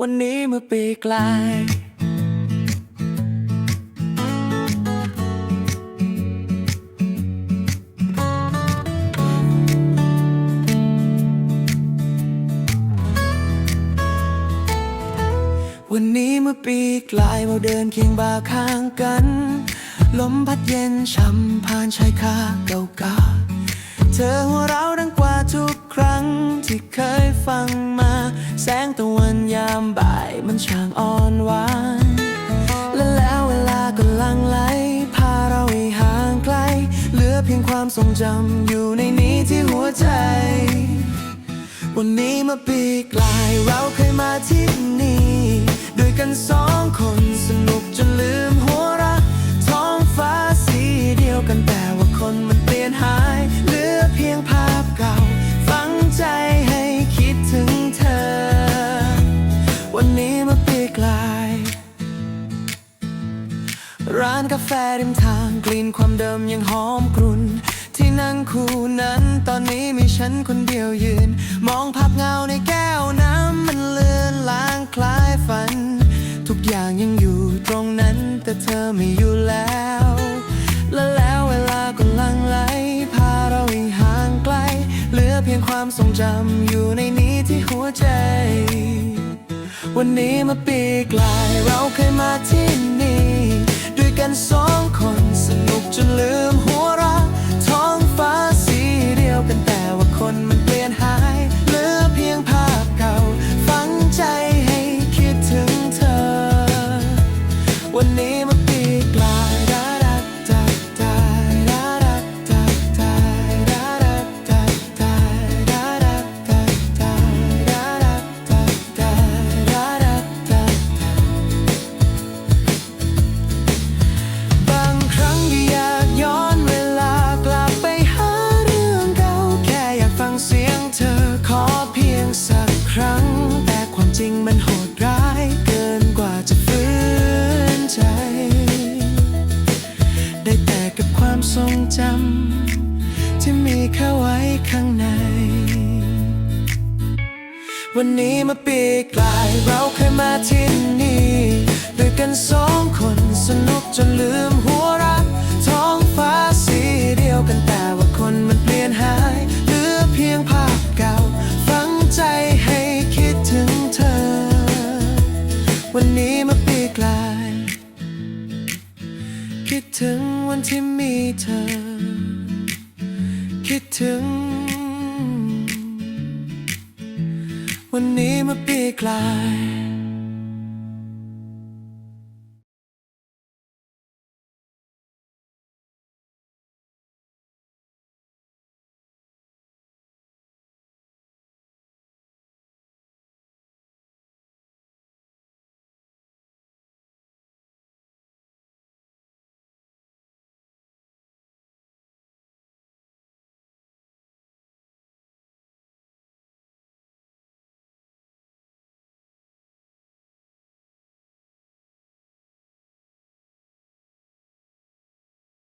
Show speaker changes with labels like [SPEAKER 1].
[SPEAKER 1] วันนี้เมื่อปีกลายวันนี้เมื่อปีกลายเราเดินเคียงบ่าข้างกัน ลมพัดเย็นช่ำผ่านชายคาเก่าๆเธอหัวเราดังกว่าทุกครั้งที่เคย มันช่างอ่อนหวาน และแล้วเวลาก็ลังไหล พาเราให้ห่างไกล เหลือเพียงความทรงจำอยู่ในนี้ที่หัวใจ วันนี้เมื่อปีกลายเราเคยมาที่นี่ ด้วยกันสองคน วันนี้เปีกลายร้านกาแฟริมทางกลิ่นความเดิมยังหอมกรุ่น ที่นั่งคู่นั้นตอนนี้มีฉันคนเดียวยืน มองภาพเงาในแก้วน้ำมันเลือนลางคล้ายฝัน ทุกอย่างยังอยู่ตรงนั้นแต่เธอไม่อยู่แล้ว และแล้วเวลาก็ลังไหลพาเราห้ห่างไกล เหลือเพียงความทรงจำอยู่ในนี้ วันนี้มาปีกลายเราเคยมาที่นี่ ด้วยกันสองคนสนุกจนลืมหัวเราะท้องฟ้าสีเดียวกันแต่ว่าคนมันเปลี่ยนหายเหลือเพียงภาพเก่า ฝังใจให้คิดถึงเธอ วันนี้ โหดร้ายเกินกว่าจะฝืนใจ ได้แต่กับความทรงจำที่มีแค่ไว้ข้างใน วันนี้มาปีกลายเราเคยมาที่นี่ด้วยกันสองคนสนุกจนลืมหัว คิดถึงวันที่มีเธอ คิดถึง วันนี้มาปีกลาย